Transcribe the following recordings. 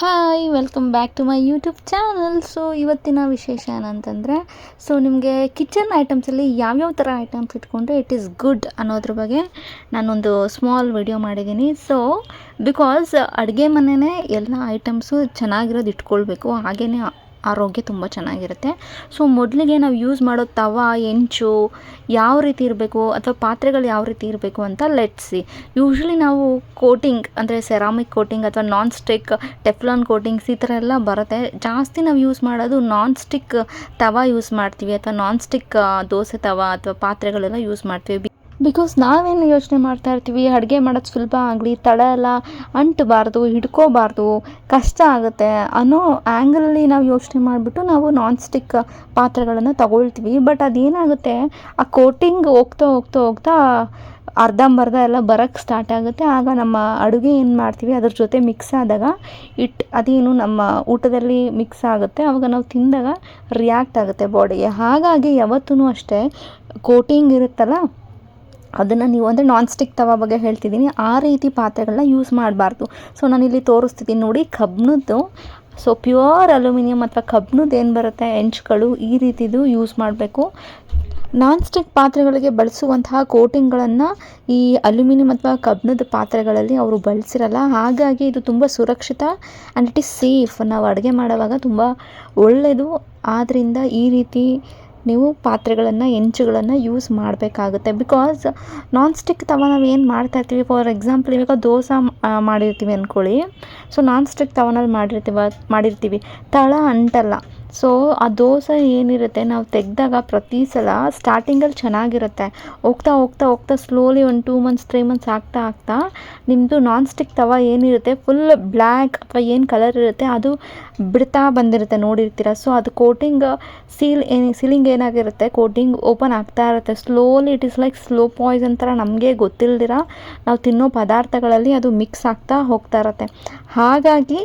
Hi welcome back to my YouTube channel so ಇವತ್ತಿನ ವಿಶೇಷ ಏನಂತಂದರೆ ಸೊ ನಿಮಗೆ ಕಿಚನ್ ಐಟಮ್ಸಲ್ಲಿ ಯಾವ್ಯಾವ ಥರ ಐಟಮ್ಸ್ ಇಟ್ಕೊಂಡ್ರೆ ಇಟ್ ಈಸ್ ಗುಡ್ ಅನ್ನೋದ್ರ ಬಗ್ಗೆ ನಾನೊಂದು ಸ್ಮಾಲ್ ವಿಡಿಯೋ ಮಾಡಿದ್ದೀನಿ. ಸೊ ಬಿಕಾಸ್ ಅಡುಗೆ ಮನೆಯೇ ಎಲ್ಲ ಐಟಮ್ಸು ಚೆನ್ನಾಗಿರೋದು ಇಟ್ಕೊಳ್ಬೇಕು ಹಾಗೆಯೇ ಆರೋಗ್ಯ ತುಂಬ ಚೆನ್ನಾಗಿರುತ್ತೆ. ಸೊ ಮೊದಲಿಗೆ ನಾವು ಯೂಸ್ ಮಾಡೋ ತವ, ಹೆಂಚು ಯಾವ ರೀತಿ ಇರಬೇಕು ಅಥವಾ ಪಾತ್ರೆಗಳು ಯಾವ ರೀತಿ ಇರಬೇಕು ಅಂತ ಲೆಟ್ಸಿ ಯೂಶ್ವಲಿ ನಾವು ಕೋಟಿಂಗ್ ಅಂದರೆ ಸೆರಾಮಿಕ್ ಕೋಟಿಂಗ್ ಅಥವಾ ನಾನ್ ಸ್ಟಿಕ್ ಟೆಫ್ಲಾನ್ ಕೋಟಿಂಗ್ಸ್ ಈ ಥರ ಎಲ್ಲ ಬರುತ್ತೆ. ಜಾಸ್ತಿ ನಾವು ಯೂಸ್ ಮಾಡೋದು ನಾನ್ ಸ್ಟಿಕ್ ತವ ಯೂಸ್ ಮಾಡ್ತೀವಿ ಅಥವಾ ನಾನ್ ಸ್ಟಿಕ್ ದೋಸೆ ತವ ಅಥವಾ ಪಾತ್ರೆಗಳೆಲ್ಲ ಯೂಸ್ ಮಾಡ್ತೀವಿ. ಬಿಕಾಸ್ ನಾವೇನು ಯೋಚನೆ ಮಾಡ್ತಾ ಇರ್ತೀವಿ, ಅಡುಗೆ ಮಾಡೋದು ಸುಲಭ ಆಗಲಿ ತಳ ಎಲ್ಲ ಅಂಟಬಾರ್ದು, ಹಿಡ್ಕೋಬಾರ್ದು, ಕಷ್ಟ ಆಗುತ್ತೆ ಅನ್ನೋ ಆ್ಯಂಗಲಲ್ಲಿ ನಾವು ಯೋಚನೆ ಮಾಡಿಬಿಟ್ಟು ನಾವು ನಾನ್ ಸ್ಟಿಕ್ ಪಾತ್ರೆಗಳನ್ನು ತಗೊಳ್ತೀವಿ. ಬಟ್ ಅದೇನಾಗುತ್ತೆ, ಆ ಕೋಟಿಂಗ್ ಹೋಗ್ತಾ ಹೋಗ್ತಾ ಹೋಗ್ತಾ ಅರ್ಧಂಬರ್ಧ ಎಲ್ಲ ಬರೋಕ್ಕೆ ಸ್ಟಾರ್ಟ್ ಆಗುತ್ತೆ. ಆಗ ನಮ್ಮ ಅಡುಗೆ ಏನು ಮಾಡ್ತೀವಿ, ಅದ್ರ ಜೊತೆ ಮಿಕ್ಸ್ ಆದಾಗ ಇಟ್ ಅದೇನು ನಮ್ಮ ಊಟದಲ್ಲಿ ಮಿಕ್ಸ್ ಆಗುತ್ತೆ. ಆವಾಗ ನಾವು ತಿಂದಾಗ ರಿಯಾಕ್ಟ್ ಆಗುತ್ತೆ ಬಾಡಿಗೆ ಹಾಗಾಗಿ ಯಾವತ್ತೂ ಅಷ್ಟೇ ಕೋಟಿಂಗ್ ಇರುತ್ತಲ್ಲ ಅದನ್ನು ನೀವು ಅಂದರೆ ನಾನ್ ಸ್ಟಿಕ್ ತವ ಬಗ್ಗೆ ಹೇಳ್ತಿದ್ದೀನಿ ಆ ರೀತಿ ಪಾತ್ರೆಗಳನ್ನ ಯೂಸ್ ಮಾಡಬಾರ್ದು. ಸೊ ನಾನಿಲ್ಲಿ ತೋರಿಸ್ತಿದ್ದೀನಿ ನೋಡಿ ಕಬ್ಬಿಣದ್ದು ಸೊ ಪ್ಯೂರ್ ಅಲ್ಯೂಮಿನಿಯಂ ಅಥವಾ ಕಬ್ಬಿಣದ್ದು ಏನು ಬರುತ್ತೆ? ಎಂಚುಗಳು ಈ ರೀತಿದು ಯೂಸ್ ಮಾಡಬೇಕು. ನಾನ್ ಸ್ಟಿಕ್ ಪಾತ್ರೆಗಳಿಗೆ ಬಳಸುವಂತಹ ಕೋಟಿಂಗ್ಗಳನ್ನು ಈ ಅಲ್ಯೂಮಿನಿಯಂ ಅಥವಾ ಕಬ್ಬಿಣದ ಪಾತ್ರೆಗಳಲ್ಲಿ ಅವರು ಬಳಸಿರಲ್ಲ. ಹಾಗಾಗಿ ಇದು ತುಂಬ ಸುರಕ್ಷಿತ ಆ್ಯಂಡ್ ಇಟ್ ಈಸ್ ಸೇಫ್ ನಾವು ಅಡುಗೆ ಮಾಡುವಾಗ ತುಂಬ ಒಳ್ಳೆಯದು ಆದ್ದರಿಂದ ಈ ರೀತಿ ನೀವು ಪಾತ್ರೆಗಳನ್ನು, ಹೆಂಚುಗಳನ್ನು ಯೂಸ್ ಮಾಡಬೇಕಾಗುತ್ತೆ. ಬಿಕಾಸ್ ನಾನ್ ಸ್ಟಿಕ್ ತವ ನಾವು ಏನು ಮಾಡ್ತಾ ಇರ್ತೀವಿ? ಫಾರ್ ಎಕ್ಸಾಂಪಲ್ ಇವಾಗ ದೋಸೆ ಮಾಡಿರ್ತೀವಿ ಅಂದ್ಕೊಳ್ಳಿ ಸೊ ನಾನ್ ಸ್ಟಿಕ್ ತವನಲ್ಲಿ ಮಾಡಿರ್ತೀವ, ಮಾಡಿರ್ತೀವಿ. ತಳ ಅಂಟಲ್ಲ ಸೊ ಆ ದೋಸೆ ಏನಿರುತ್ತೆ, ನಾವು ತೆಗೆದಾಗ ಪ್ರತಿ ಸಲ ಸ್ಟಾರ್ಟಿಂಗಲ್ಲಿ ಚೆನ್ನಾಗಿರುತ್ತೆ. ಹೋಗ್ತಾ ಹೋಗ್ತಾ ಹೋಗ್ತಾ ಸ್ಲೋಲಿ ಒಂದು ಟೂ ಮಂತ್ಸ್ ತ್ರೀ ಮಂತ್ಸ್ ಆಗ್ತಾ ಆಗ್ತಾ ನಿಮ್ಮದು ನಾನ್ ಸ್ಟಿಕ್ ತವ ಏನಿರುತ್ತೆ ಫುಲ್ ಬ್ಲ್ಯಾಕ್ ಅಥವಾ ಏನು ಕಲರ್ ಇರುತ್ತೆ, ಅದು ಬಿಡ್ತಾ ಬಂದಿರುತ್ತೆ, ನೋಡಿರ್ತೀರ? ಸೊ ಅದು ಕೋಟಿಂಗ್ ಸೀಲ್ ಏನು ಸೀಲಿಂಗ್ ಏನಾಗಿರುತ್ತೆ ಕೋಟಿಂಗ್ ಓಪನ್ ಆಗ್ತಾ ಇರುತ್ತೆ. Slowly it is like slow poison ಥರ ನಮಗೆ ಗೊತ್ತಿಲ್ದಿರ? ನಾವು ತಿನ್ನೋ ಪದಾರ್ಥಗಳಲ್ಲಿ ಅದು ಮಿಕ್ಸ್ ಆಗ್ತಾ ಹೋಗ್ತಾ ಇರುತ್ತೆ. ಹಾಗಾಗಿ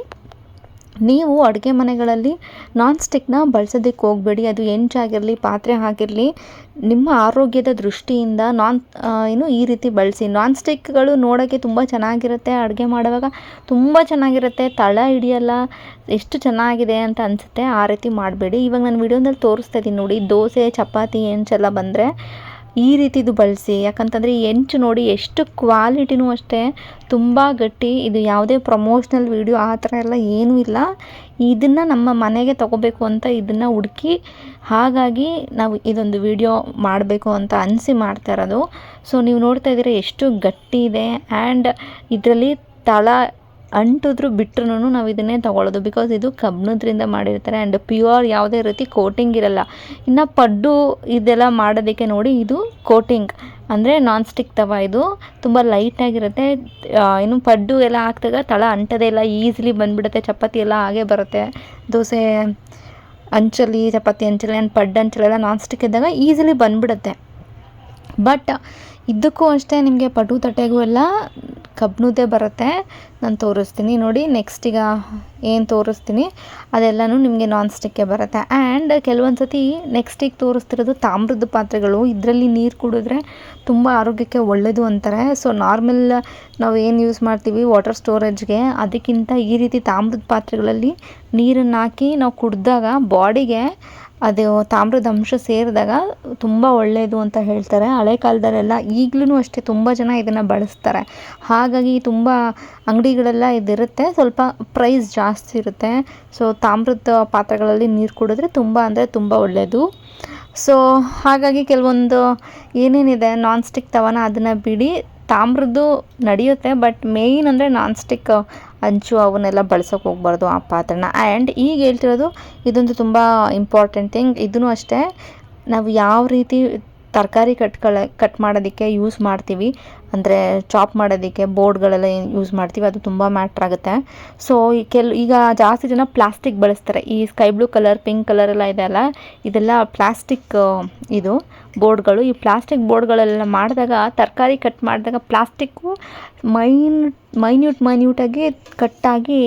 ನೀವು ಅಡುಗೆ ಮನೆಗಳಲ್ಲಿ ನಾನ್ ಸ್ಟಿಕ್ನ ಬಳಸೋದಕ್ಕೆ ಹೋಗಬೇಡಿ. ಅದು ಹೆಂಚಾಗಿರಲಿ ಪಾತ್ರೆ ಆಗಿರಲಿ, ನಿಮ್ಮ ಆರೋಗ್ಯದ ದೃಷ್ಟಿಯಿಂದ ನಾನ್ ಏನು ಈ ರೀತಿ ಬಳಸಿ. ನಾನ್ ಸ್ಟಿಕ್ಗಳು ನೋಡೋಕ್ಕೆ ತುಂಬ ಚೆನ್ನಾಗಿರುತ್ತೆ. ಅಡುಗೆ ಮಾಡುವಾಗ ತುಂಬ ಚೆನ್ನಾಗಿರುತ್ತೆ. ತಳ ಹಿಡಿಯಲ್ಲ, ಎಷ್ಟು ಚೆನ್ನಾಗಿದೆ ಅಂತ ಅನಿಸುತ್ತೆ. ಆ ರೀತಿ ಮಾಡಬೇಡಿ. ಇವಾಗ ನಾನು ವಿಡಿಯೋದಲ್ಲಿ ತೋರಿಸ್ತಾ ಇದ್ದೀನಿ ನೋಡಿ, ದೋಸೆ, ಚಪಾತಿ ಹೆಂಚೆಲ್ಲ ಬಂದರೆ ಈ ರೀತಿದು ಬಳಸಿ, ಯಾಕಂತಂದರೆ ಹೆಂಚು ನೋಡಿ ಎಷ್ಟು ಕ್ವಾಲಿಟಿನೂ ಅಷ್ಟೇ, ತುಂಬ ಗಟ್ಟಿ, ಇದು ಯಾವುದೇ ಪ್ರಮೋಷ್ನಲ್ ವೀಡಿಯೋ ಆ ಥರ ಎಲ್ಲ ಏನೂ ಇಲ್ಲ. ಇದನ್ನು ನಮ್ಮ ಮನೆಗೆ ತಗೋಬೇಕು ಅಂತ ಇದನ್ನು ಹುಡುಕಿ, ಹಾಗಾಗಿ ನಾವು ಇದೊಂದು ವಿಡಿಯೋ ಮಾಡಬೇಕು ಅಂತ ಅನಿಸಿ ಮಾಡ್ತಾ ಇರೋದು. ಸೊ ನೀವು ನೋಡ್ತಾ ಇದ್ದೀರಾ ಎಷ್ಟು ಗಟ್ಟಿ ಇದೆ ಆ್ಯಂಡ್ ಇದರಲ್ಲಿ ತಳ ಅಂಟಿದ್ರು ಬಿಟ್ರೂ ನಾವು ಇದನ್ನೇ ತೊಗೊಳ್ಳೋದು. ಬಿಕಾಸ್ ಇದು ಕಬ್ಬಿಣದ್ರಿಂದ ಮಾಡಿರ್ತಾರೆ ಆ್ಯಂಡ್ ಪ್ಯೂರ್ ಯಾವುದೇ ರೀತಿ ಕೋಟಿಂಗ್ ಇರಲ್ಲ. ಇನ್ನು ಪಡ್ಡು ಇದೆಲ್ಲ ಮಾಡೋದಕ್ಕೆ ನೋಡಿ ಇದು ಕೋಟಿಂಗ್ ಅಂದರೆ ನಾನ್ ಸ್ಟಿಕ್ ತವ ಇದು. ತುಂಬ ಲೈಟಾಗಿರುತ್ತೆ ಏನು ಪಡ್ಡು ಎಲ್ಲ ಹಾಕಿದಾಗ ತಳ ಅಂಟದೇ ಇಲ್ಲ ಈಸಿಲಿ ಬಂದುಬಿಡುತ್ತೆ, ಚಪಾತಿ ಎಲ್ಲ ಹಾಗೆ ಬರುತ್ತೆ. ದೋಸೆ ಅಂಚಲಿ ಚಪಾತಿ ಅಂಚಲಿ ಆ್ಯಂಡ್ ಪಡ್ಡು ಅಂಚಲೆಲ್ಲ ನಾನ್ ಸ್ಟಿಕ್ ಇದ್ದಾಗ ಈಸಿಲಿ ಬಂದುಬಿಡುತ್ತೆ. ಬಟ್ ಇದಕ್ಕೂ ಅಷ್ಟೇ ನಿಮಗೆ ಪಟು ತಟ್ಟೆಗೂ ಎಲ್ಲ ಕಬ್ಬಿಣದ್ದೇ ಬರುತ್ತೆ. ನಾನು ತೋರಿಸ್ತೀನಿ ನೋಡಿ ನೆಕ್ಸ್ಟ್ ಈಗ ಏನು ತೋರಿಸ್ತೀನಿ, ಅದೆಲ್ಲನೂ ನಿಮಗೆ ನಾನ್ ಸ್ಟಿಕ್ಕೆ ಬರುತ್ತೆ. ಆ್ಯಂಡ್ ಕೆಲವೊಂದು ಸತಿ ನೆಕ್ಸ್ಟಿಗೆ ತೋರಿಸ್ತಿರೋದು ತಾಮ್ರದ ಪಾತ್ರೆಗಳು. ಇದರಲ್ಲಿ ನೀರು ಕುಡಿದ್ರೆ ತುಂಬ ಆರೋಗ್ಯಕ್ಕೆ ಒಳ್ಳೆಯದು ಅಂತಾರೆ. ಸೊ ನಾರ್ಮಲ್ ನಾವು ಏನು ಯೂಸ್ ಮಾಡ್ತೀವಿ ವಾಟರ್ ಸ್ಟೋರೇಜ್ಗೆ ಅದಕ್ಕಿಂತ ಈ ರೀತಿ ತಾಮ್ರದ ಪಾತ್ರೆಗಳಲ್ಲಿ ನೀರನ್ನು ಹಾಕಿ ನಾವು ಕುಡಿದಾಗ ಬಾಡಿಗೆ ಅದು ತಾಮ್ರದ ಅಂಶ ಸೇರಿದಾಗ ತುಂಬ ಒಳ್ಳೆಯದು ಅಂತ ಹೇಳ್ತಾರೆ. ಹಳೆ ಕಾಲದಲ್ಲೆಲ್ಲ ಈಗಲೂ ಅಷ್ಟೇ ತುಂಬ ಜನ ಇದನ್ನು ಬಳಸ್ತಾರೆ. ಹಾಗಾಗಿ ತುಂಬ ಅಂಗಡಿಗಳೆಲ್ಲ ಇದಿರುತ್ತೆ. ಸ್ವಲ್ಪ ಪ್ರೈಸ್ ಜಾಸ್ತಿ ಇರುತ್ತೆ. ಸೊ ತಾಮ್ರದ ಪಾತ್ರೆಗಳಲ್ಲಿ ನೀರು ಕುಡಿದ್ರೆ ತುಂಬ ಅಂದರೆ ತುಂಬ ಒಳ್ಳೆಯದು ಸೊ ಹಾಗಾಗಿ ಕೆಲವೊಂದು ಏನೇನಿದೆ ನಾನ್ ಸ್ಟಿಕ್ ತವನ ಅದನ್ನು ಬಿಡಿ. ತಾಮ್ರದ್ದು ನಡೆಯುತ್ತೆ ಬಟ್ ಮೇಯ್ನ್ ಅಂದರೆ ನಾನ್ ಸ್ಟಿಕ್ ಅಂಚು ಅವನ್ನೆಲ್ಲ ಬಳಸೋಕೆ ಹೋಗ್ಬಾರ್ದು ಆ ಪಾತ್ರೆನ. ಆ್ಯಂಡ್ ಈಗ ಹೇಳ್ತಿರೋದು ಇದೊಂದು ತುಂಬ ಇಂಪಾರ್ಟೆಂಟ್ ಥಿಂಗ್ ಇದೂ ಅಷ್ಟೇ, ನಾವು ಯಾವ ರೀತಿ ತರಕಾರಿ ಕಟ್ಕೊಳ್ಳೋ ಕಟ್ ಮಾಡೋದಕ್ಕೆ ಯೂಸ್ ಮಾಡ್ತೀವಿ ಅಂದರೆ ಚಾಪ್ ಮಾಡೋದಕ್ಕೆ ಬೋರ್ಡ್ಗಳೆಲ್ಲ ಏನು ಯೂಸ್ ಮಾಡ್ತೀವಿ, ಅದು ತುಂಬ ಮ್ಯಾಟ್ರ್ ಆಗುತ್ತೆ. ಸೊ ಈ ಈಗ ಜಾಸ್ತಿ ಜನ ಪ್ಲಾಸ್ಟಿಕ್ ಬಳಸ್ತಾರೆ. ಈ sky blue colour pink colour ಎಲ್ಲ ಇದೆ ಅಲ್ಲ, ಇದೆಲ್ಲ ಪ್ಲಾಸ್ಟಿಕ್ ಇದು ಬೋರ್ಡ್ಗಳು. ಈ ಪ್ಲಾಸ್ಟಿಕ್ ಬೋರ್ಡ್ಗಳೆಲ್ಲ ಮಾಡಿದಾಗ, ತರಕಾರಿ ಕಟ್ ಮಾಡಿದಾಗ ಪ್ಲಾಸ್ಟಿಕ್ಕು ಮೈನ್ ಮೈನ್ಯೂಟ್ ಮೈನ್ಯೂಟಾಗಿ ಕಟ್ಟಾಗಿ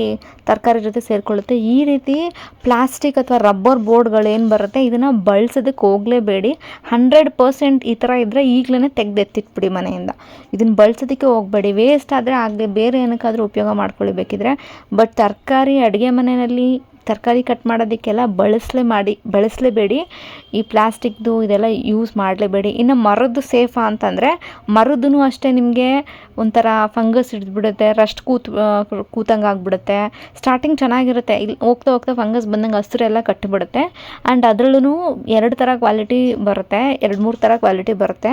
ತರಕಾರಿ ಜೊತೆ ಸೇರಿಕೊಳ್ಳುತ್ತೆ. ಈ ರೀತಿ ಪ್ಲಾಸ್ಟಿಕ್ ಅಥವಾ ರಬ್ಬರ್ ಬೋರ್ಡ್ಗಳೇನು ಬರುತ್ತೆ, ಇದನ್ನು ಬಳಸೋದಕ್ಕೆ ಹೋಗಲೇಬೇಡಿ. ಹಂಡ್ರೆಡ್ ಪರ್ಸೆಂಟ್ ಈ ಥರ ಇದ್ದರೆ ಈಗಲೇ ತೆಗೆದೆತ್ತಿಟ್ಬಿಡಿ ಮನೆಯಿಂದ. ಇದನ್ನು ಬಳಸೋದಕ್ಕೆ ಹೋಗಬೇಡಿ. ವೇಸ್ಟ್ ಆದರೆ ಆಗಲಿ, ಬೇರೆ ಏನಕ್ಕಾದರೂ ಉಪಯೋಗ ಮಾಡ್ಕೊಳ್ಳಿ ಬೇಕಿದ್ರೆ ಬಟ್ ತರಕಾರಿ ಅಡುಗೆ ಮನೆಯಲ್ಲಿ ತರಕಾರಿ ಕಟ್ ಮಾಡೋದಕ್ಕೆಲ್ಲ ಬಳಸಲೇ ಮಾಡಿ, ಬಳಸಲೇಬೇಡಿ. ಈ ಪ್ಲಾಸ್ಟಿಕ್ದು ಇದೆಲ್ಲ ಯೂಸ್ ಮಾಡಲೇಬೇಡಿ. ಇನ್ನು ಮರದ್ದು ಸೇಫಾ ಅಂತಂದರೆ ಮರದ್ದು ಅಷ್ಟೇ ನಿಮಗೆ ಒಂಥರ ಫಂಗಸ್ ಹಿಡಿದ್ಬಿಡುತ್ತೆ ರಸ್ಟ್ ಕೂತ್ ಕೂತಂಗೆ ಆಗಿಬಿಡುತ್ತೆ. ಸ್ಟಾರ್ಟಿಂಗ್ ಚೆನ್ನಾಗಿರುತ್ತೆ. ಇಲ್ಲಿ ಹೋಗ್ತಾ ಹೋಗ್ತಾ ಫಂಗಸ್ ಬಂದಂಗೆ ಹಸಿರೆಲ್ಲ ಕಟ್ಟಿಬಿಡುತ್ತೆ ಆ್ಯಂಡ್ ಅದರಲ್ಲೂ ಎರಡು ಥರ ಕ್ವಾಲಿಟಿ ಬರುತ್ತೆ, ಎರಡು ಮೂರು ಥರ ಕ್ವಾಲಿಟಿ ಬರುತ್ತೆ.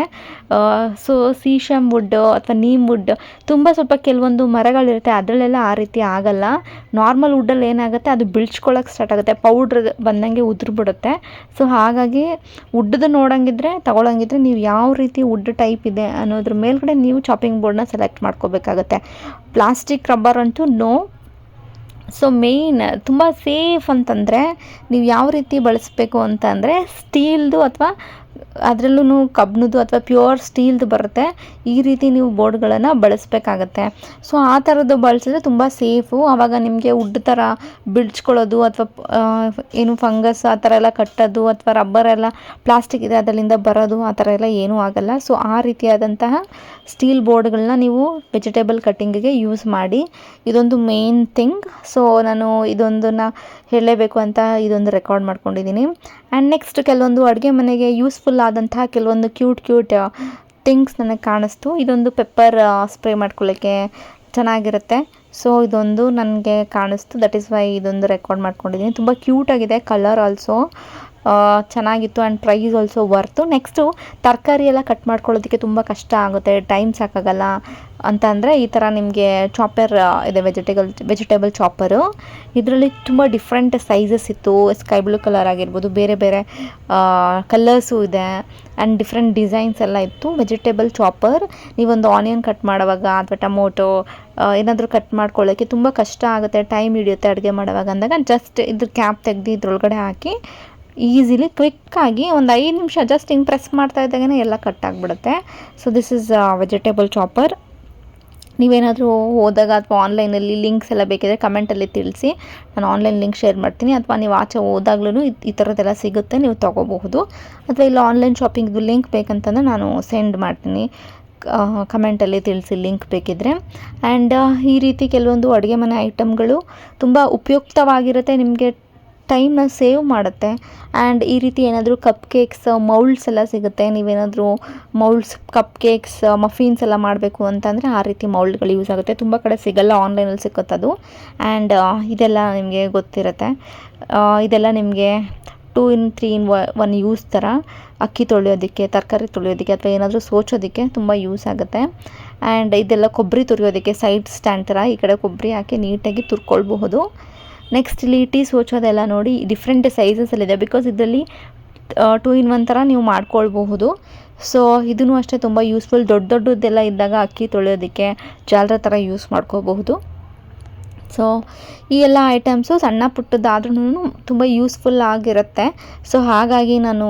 ಸೊ ಸೀಶಮ್ ವುಡ್ ಅಥವಾ ನೀಮ್ ವುಡ್ ತುಂಬ ಸ್ವಲ್ಪ ಕೆಲವೊಂದು ಮರಗಳಿರುತ್ತೆ. ಅದರಲ್ಲೆಲ್ಲ ಆ ರೀತಿ ಆಗಲ್ಲ. ನಾರ್ಮಲ್ ವುಡ್ಡಲ್ಲಿ ಏನಾಗುತ್ತೆ, ಅದು ಬಿಳ್ಚ್ಕೊಳಕ್ಕೆ ಸ್ಟಾರ್ಟ್ ಆಗುತ್ತೆ. ಪೌಡ್ರ್ ಬಂದಂಗೆ ಉದುರ್ಬಿಡುತ್ತೆ. ಸೊ ಹಾಗಾಗಿ ಉಡ್ಡದು ನೋಡೋಂಗಿದ್ರೆ, ತೊಗೊಳಂಗಿದ್ರೆ ನೀವು ಯಾವ ರೀತಿ ವುಡ್ ಟೈಪ್ ಇದೆ ಅನ್ನೋದ್ರ ಮೇಲ್ಗಡೆ ನೀವು ಚಾಪಿಂಗ್ ಬೋರ್ಡ್ನ ಸೆಲೆಕ್ಟ್ ಮಾಡ್ಕೋಬೇಕಾಗತ್ತೆ. ಪ್ಲಾಸ್ಟಿಕ್ ರಬ್ಬರ್ ಅಂತೂ ನೋ ಸೊ ಮೇಯ್ನ್ ತುಂಬ ಸೇಫ್ ಅಂತಂದರೆ, ನೀವು ಯಾವ ರೀತಿ ಬಳಸಬೇಕು ಅಂತ ಅಂದರೆ ಸ್ಟೀಲ್ದು ಅಥವಾ ಅದರಲ್ಲೂ ಕಬ್ಬಿಣದ್ದು ಅಥವಾ ಪ್ಯೂರ್ ಸ್ಟೀಲ್ದು ಬರುತ್ತೆ. ಈ ರೀತಿ ನೀವು ಬೋರ್ಡ್ಗಳನ್ನು ಬಳಸಬೇಕಾಗತ್ತೆ. ಸೊ, ಆ ಥರದ್ದು ಬಳಸಿದ್ರೆ ತುಂಬ ಸೇಫು. ಆವಾಗ ನಿಮಗೆ ವುಡ್ ಥರ ಬಿಡ್ಸ್ಕೊಳ್ಳೋದು ಅಥವಾ ಏನು ಫಂಗಸ್ ಆ ಥರ ಎಲ್ಲ ಕಟ್ಟೋದು ಅಥವಾ ರಬ್ಬರ್ ಎಲ್ಲ ಪ್ಲಾಸ್ಟಿಕ್ ಇದೆ ಅದರಿಂದ ಬರೋದು ಆ ಥರ ಎಲ್ಲ ಏನೂ ಆಗಲ್ಲ. ಸೊ, ಆ ರೀತಿಯಾದಂತಹ ಸ್ಟೀಲ್ ಬೋರ್ಡ್ಗಳನ್ನ ನೀವು ವೆಜಿಟೇಬಲ್ ಕಟ್ಟಿಂಗಿಗೆ ಯೂಸ್ ಮಾಡಿ. ಇದೊಂದು ಮೇನ್ ಥಿಂಗ್. ಸೊ, ನಾನು ಇದೊಂದನ್ನು ಹೇಳಲೇಬೇಕು ಅಂತ ಇದೊಂದು ರೆಕಾರ್ಡ್ ಮಾಡ್ಕೊಂಡಿದ್ದೀನಿ. ಆ್ಯಂಡ್ ನೆಕ್ಸ್ಟ್ ಕೆಲವೊಂದು ಅಡುಗೆ ಮನೆಗೆ ಯೂಸ್ಫುಲ್ ಆದಂತಹ ಕೆಲವೊಂದು ಕ್ಯೂಟ್ ಕ್ಯೂಟ್ ಥಿಂಗ್ಸ್ ನನಗೆ ಕಾಣಿಸ್ತು. ಇದೊಂದು ಪೆಪ್ಪರ್ ಸ್ಪ್ರೇ ಮಾಡ್ಕೊಳ್ಳೋಕ್ಕೆ ಚೆನ್ನಾಗಿರುತ್ತೆ. ಸೊ, ಇದೊಂದು ನನಗೆ ಕಾಣಿಸ್ತು. ದಟ್ ಈಸ್ ವೈ ಇದೊಂದು ರೆಕಾರ್ಡ್ ಮಾಡ್ಕೊಂಡಿದ್ದೀನಿ. ತುಂಬ ಕ್ಯೂಟಾಗಿದೆ ಕಲರ್ ಆಲ್ಸೋ. ಚೆನ್ನಾಗಿತ್ತು and price also worth next ತರಕಾರಿ ಎಲ್ಲ ಕಟ್ ಮಾಡ್ಕೊಳ್ಳೋದಕ್ಕೆ ತುಂಬ ಕಷ್ಟ ಆಗುತ್ತೆ. ಟೈಮ್ ಸಾಕಾಗಲ್ಲ. ಅಂತ ಅಂದರೆ ಈ ಥರ ನಿಮಗೆ ಚಾಪರ್ ಇದೆ ವೆಜಿಟೇಬಲ್ ವೆಜಿಟೇಬಲ್ ಚಾಪರು ಇದರಲ್ಲಿ ತುಂಬ ಡಿಫ್ರೆಂಟ್ ಸೈಜಸ್ ಇತ್ತು. ಸ್ಕೈ ಬ್ಲೂ ಕಲರ್ ಆಗಿರ್ಬೋದು, ಬೇರೆ ಬೇರೆ ಕಲರ್ಸು ಇದೆ. ಆ್ಯಂಡ್ ಡಿಫ್ರೆಂಟ್ ಡಿಸೈನ್ಸ್ ಎಲ್ಲ ಇತ್ತು. ವೆಜಿಟೇಬಲ್ ಚಾಪರ್ ನೀವೊಂದು ಆನಿಯನ್ ಕಟ್ ಮಾಡುವಾಗ ಅಥವಾ ಟೊಮೊಟೊ ಏನಾದರೂ ಕಟ್ ಮಾಡ್ಕೊಳ್ಳೋಕ್ಕೆ ತುಂಬ ಕಷ್ಟ ಆಗುತ್ತೆ. ಟೈಮ್ ಹಿಡಿಯುತ್ತೆ ಅಡುಗೆ ಮಾಡುವಾಗ ಅಂದಾಗ. ಜಸ್ಟ್ ಇದ್ರ ಕ್ಯಾಪ್ ತೆಗೆದು ಇದ್ರೊಳಗಡೆ ಹಾಕಿ ಈಸಿಲಿ ಕ್ವಿಕ್ಕಾಗಿ ಒಂದು ಐದು ನಿಮಿಷ ಜಸ್ಟ್ ಹಿಂಗೆ ಪ್ರೆಸ್ ಮಾಡ್ತಾ ಇದ್ದಾಗೇ ಎಲ್ಲ ಕಟ್ ಆಗಿಬಿಡುತ್ತೆ. So this is vegetable chopper ನೀವೇನಾದರೂ ಹೋದಾಗ ಅಥವಾ ಆನ್ಲೈನಲ್ಲಿ ಲಿಂಕ್ಸ್ ಎಲ್ಲ ಬೇಕಿದ್ರೆ ಕಮೆಂಟಲ್ಲಿ ತಿಳಿಸಿ. ನಾನು ಆನ್ಲೈನ್ ಲಿಂಕ್ ಶೇರ್ ಮಾಡ್ತೀನಿ. ಅಥವಾ ನೀವು ಆಚೆ ಹೋದಾಗ್ಲೂ ಈ ಥರದ್ದೆಲ್ಲ ಸಿಗುತ್ತೆ. ನೀವು ತೊಗೋಬಹುದು. ಅಥವಾ ಇಲ್ಲ ಆನ್ಲೈನ್ ಶಾಪಿಂಗ್ದು ಲಿಂಕ್ ಬೇಕಂತಂದ್ರೆ ನಾನು ಸೆಂಡ್ ಮಾಡ್ತೀನಿ. ಕಮೆಂಟಲ್ಲಿ ತಿಳಿಸಿ ಲಿಂಕ್ ಬೇಕಿದ್ದರೆ ಆ್ಯಂಡ್ ಈ ರೀತಿ ಕೆಲವೊಂದು ಅಡುಗೆ ಮನೆ ಐಟಮ್ಗಳು ತುಂಬ ಉಪಯುಕ್ತವಾಗಿರುತ್ತೆ ನಿಮಗೆ ಟೈಮ್ನ ಸೇವ್ ಮಾಡುತ್ತೆ. ಆ್ಯಂಡ್ ಈ ರೀತಿ ಏನಾದರೂ ಕಪ್ ಕೇಕ್ಸ್ ಮೌಲ್ಡ್ಸ್ ಎಲ್ಲ ಸಿಗುತ್ತೆ. ನೀವೇನಾದರೂ ಮೌಲ್ಡ್ಸ್ ಕಪ್ ಕೇಕ್ಸ್ ಮಫಿನ್ಸ್ ಎಲ್ಲ ಮಾಡಬೇಕು ಅಂತಂದರೆ ಆ ರೀತಿ ಮೌಲ್ಡ್ಗಳು ಯೂಸ್ ಆಗುತ್ತೆ. ತುಂಬ ಕಡೆ ಸಿಗಲ್ಲ ಆನ್ಲೈನಲ್ಲಿ ಸಿಕ್ಕುತ್ತದು ಆ್ಯಂಡ್ ಇದೆಲ್ಲ ನಿಮಗೆ ಗೊತ್ತಿರುತ್ತೆ. ಇದೆಲ್ಲ ನಿಮಗೆ two in three in one use ಥರ ಅಕ್ಕಿ ತೊಳೆಯೋದಕ್ಕೆ, ತರಕಾರಿ ತೊಳೆಯೋದಕ್ಕೆ ಅಥವಾ ಏನಾದರೂ ಸೋಚೋದಕ್ಕೆ ತುಂಬ ಯೂಸ್ ಆಗುತ್ತೆ. ಆ್ಯಂಡ್ ಇದೆಲ್ಲ ಕೊಬ್ಬರಿ ತುರಿಯೋದಕ್ಕೆ ಸೈಡ್ ಸ್ಟ್ಯಾಂಡ್ ಥರ ಈ ಕಡೆ ಕೊಬ್ಬರಿ ಹಾಕಿ ನೀಟಾಗಿ ತುರ್ಕೊಳ್ಬಹುದು. ನೆಕ್ಸ್ಟ್ ಇಲ್ಲಿ ಟೀ ಸೋಚೋದೆಲ್ಲ ನೋಡಿ ಡಿಫ್ರೆಂಟ್ ಸೈಜಸಲ್ಲಿದೆ ಬಿಕಾಸ್ ಇದರಲ್ಲಿ ಟೂ ಇನ್ ಒನ್ ಥರ ನೀವು ಮಾಡ್ಕೊಳ್ಬಹುದು. ಸೊ ಇದೂ ಅಷ್ಟೇ ತುಂಬ ಯೂಸ್ಫುಲ್ ದೊಡ್ಡ ದೊಡ್ಡದೆಲ್ಲ ಇದ್ದಾಗ ಅಕ್ಕಿ ತೊಳೆಯೋದಕ್ಕೆ ಜಾಲರ ಥರ ಯೂಸ್ ಮಾಡ್ಕೋಬಹುದು ಸೊ ಈ ಎಲ್ಲ ಐಟಮ್ಸು ಸಣ್ಣ ಪುಟ್ಟದಾದ್ರೂ ತುಂಬ ಯೂಸ್ಫುಲ್ ಆಗಿರುತ್ತೆ. ಸೊ ಹಾಗಾಗಿ ನಾನು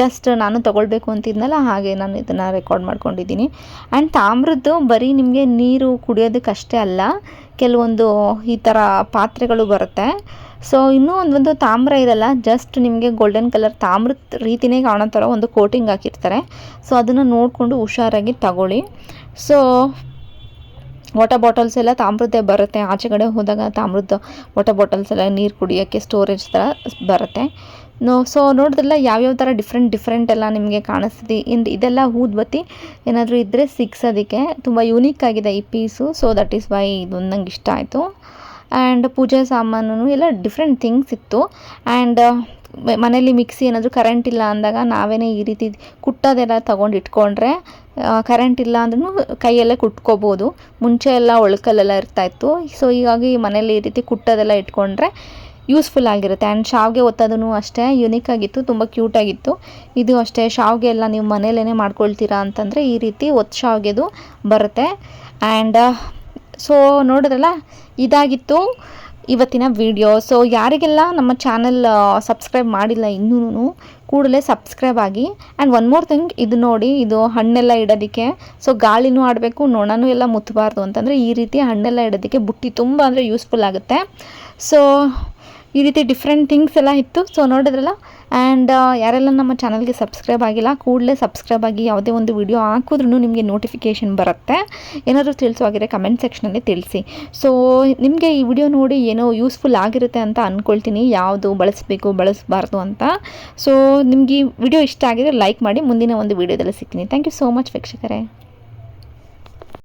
ಜಸ್ಟ್ ನಾನು ತೊಗೊಳ್ಬೇಕು ಅಂತಿದ್ನಲ್ಲ, ಹಾಗೆ ನಾನು ಇದನ್ನು ರೆಕಾರ್ಡ್ ಮಾಡ್ಕೊಂಡಿದ್ದೀನಿ. ಆ್ಯಂಡ್ ತಾಮ್ರದ್ದು ಬರೀ ನಿಮಗೆ ನೀರು ಕುಡಿಯೋದಕ್ಕಷ್ಟೇ ಅಲ್ಲ, ಕೆಲವೊಂದು ಈ ಥರ ಪಾತ್ರೆಗಳು ಬರುತ್ತೆ. ಸೊ ಇನ್ನೂ ಒಂದೊಂದು ತಾಮ್ರ ಇದೆಲ್ಲ ಜಸ್ಟ್ ನಿಮಗೆ ಗೋಲ್ಡನ್ ಕಲರ್ ತಾಮ್ರದ ರೀತಿಯೇ ಕಾಣೋ ಥರ ಒಂದು ಕೋಟಿಂಗ್ ಹಾಕಿರ್ತಾರೆ. ಸೊ ಅದನ್ನು ನೋಡಿಕೊಂಡು ಹುಷಾರಾಗಿ ತಗೊಳ್ಳಿ. ಸೊ ವಾಟರ್ ಬಾಟಲ್ಸ್ ಎಲ್ಲ ತಾಮ್ರದ್ದೇ ಬರುತ್ತೆ. ಆಚೆ ಕಡೆ ಹೋದಾಗ ತಾಮ್ರದ ವಾಟರ್ ಬಾಟಲ್ಸ್ ಎಲ್ಲ ನೀರು ಕುಡಿಯೋಕ್ಕೆ ಸ್ಟೋರೇಜ್ ಥರ ಬರುತ್ತೆ. ನೋ ಸೊ ನೋಡಿದ್ರಲ್ಲ ಯಾವ್ಯಾವ ಥರ ಡಿಫ್ರೆಂಟ್ ಡಿಫ್ರೆಂಟ್ ಎಲ್ಲ ನಿಮಗೆ ಕಾಣಿಸ್ತಿದೆ. ಇಂದು ಇದೆಲ್ಲ ಊದ್ಬತ್ತಿ ಏನಾದರೂ ಇದ್ದರೆ ಸಿಕ್ಸೋದಕ್ಕೆ ತುಂಬ ಯೂನಿಕ್ ಆಗಿದೆ ಈ piece so that is why ಇದು ನಂಗೆ ಇಷ್ಟ ಆಯಿತು. ಆ್ಯಂಡ್ ಪೂಜೆ ಸಾಮಾನು ಎಲ್ಲ ಡಿಫ್ರೆಂಟ್ ಥಿಂಗ್ಸ್ ಇತ್ತು. ಆ್ಯಂಡ್ ಮನೇಲಿ ಮಿಕ್ಸಿ ಏನಾದರೂ ಕರೆಂಟ್ ಇಲ್ಲ ಅಂದಾಗ ನಾವೇ ಈ ರೀತಿ ಕುಟ್ಟೋದೆಲ್ಲ ತೊಗೊಂಡು ಇಟ್ಕೊಂಡ್ರೆ ಕರೆಂಟ್ ಇಲ್ಲ ಅಂದ್ರೂ ಕೈಯಲ್ಲೇ ಕುಟ್ಕೋಬೋದು. ಮುಂಚೆ ಎಲ್ಲ ಒಳ್ಕಲ್ಲೆಲ್ಲ ಇರ್ತಾಯಿತ್ತು ಸೊ ಹೀಗಾಗಿ ಮನೇಲಿ ಈ ರೀತಿ ಕುಟ್ಟೋದೆಲ್ಲ ಇಟ್ಕೊಂಡ್ರೆ ಯೂಸ್ಫುಲ್ ಆಗಿರುತ್ತೆ. ಆ್ಯಂಡ್ ಶಾವಿಗೆ ಒತ್ತೋದೂ ಅಷ್ಟೇ ಯುನೀಕ್ ಆಗಿತ್ತು, ತುಂಬ ಕ್ಯೂಟಾಗಿತ್ತು ಇದು ಅಷ್ಟೇ, ಶಾವಿಗೆ ಎಲ್ಲ ನೀವು ಮನೇಲೇ ಮಾಡ್ಕೊಳ್ತೀರಾ ಅಂತಂದರೆ ಈ ರೀತಿ ಒತ್ತು ಶಾವಿಗೆದು ಬರುತ್ತೆ. ಆ್ಯಂಡ್ ಸೊ ನೋಡಿದ್ರಲ್ಲ, ಇದಾಗಿತ್ತು. ಇವತ್ತಿನ ವಿಡಿಯೋ ಸೊ ಯಾರಿಗೆಲ್ಲ ನಮ್ಮ ಚಾನಲ್ ಸಬ್ಸ್ಕ್ರೈಬ್ ಮಾಡಿಲ್ಲ ಇನ್ನೂ ಕೂಡಲೇ ಸಬ್ಸ್ಕ್ರೈಬ್ ಆಗಿ. ಆ್ಯಂಡ್ ಒನ್ ಮೋರ್ ಥಿಂಗ್ ಇದು ನೋಡಿ, ಇದು ಹಣ್ಣೆಲ್ಲ ಇಡೋದಕ್ಕೆ. ಸೊ ಗಾಳಿನೂ ಆಡಬೇಕು, ನೊಣನೂ ಎಲ್ಲ ಮುತ್ತಬಾರ್ದು ಅಂತಂದರೆ ಈ ರೀತಿ ಹಣ್ಣೆಲ್ಲ ಇಡೋದಕ್ಕೆ ಬುಟ್ಟಿ ತುಂಬ ಅಂದರೆ ಯೂಸ್ಫುಲ್ ಆಗುತ್ತೆ. ಸೊ ಈ ರೀತಿ ಡಿಫ್ರೆಂಟ್ ಥಿಂಗ್ಸ್ ಎಲ್ಲ ಇತ್ತು. ಸೊ ನೋಡಿದ್ರಲ್ಲ ಆ್ಯಂಡ್ ಯಾರೆಲ್ಲ ನಮ್ಮ ಚಾನಲ್ಗೆ ಸಬ್ಸ್ಕ್ರೈಬ್ ಆಗಿಲ್ಲ, ಕೂಡಲೇ ಸಬ್ಸ್ಕ್ರೈಬ್ ಆಗಿ ಯಾವುದೇ ಒಂದು ವಿಡಿಯೋ ಹಾಕಿದ್ರೂ ನಿಮಗೆ ನೋಟಿಫಿಕೇಷನ್ ಬರುತ್ತೆ. ಏನಾದರೂ ತಿಳಿಸೋಗಿದ್ರೆ ಕಮೆಂಟ್ ಸೆಕ್ಷನಲ್ಲಿ ತಿಳಿಸಿ. ಸೊ ನಿಮಗೆ ಈ ವಿಡಿಯೋ ನೋಡಿ ಏನೋ ಯೂಸ್ಫುಲ್ ಆಗಿರುತ್ತೆ ಅಂತ ಅಂದ್ಕೊಳ್ತೀನಿ ಯಾವುದು ಬಳಸಬೇಕು, ಬಳಸಬಾರ್ದು ಅಂತ. ಸೊ ನಿಮಗೆ ಈ ವಿಡಿಯೋ ಇಷ್ಟ ಆಗಿದ್ರೆ ಲೈಕ್ ಮಾಡಿ, ಮುಂದಿನ ಒಂದು ವಿಡಿಯೋದಲ್ಲಿ ಸಿಗ್ತೀನಿ. ಥ್ಯಾಂಕ್ ಯು ಸೋ ಮಚ್ ವೀಕ್ಷಕರೇ.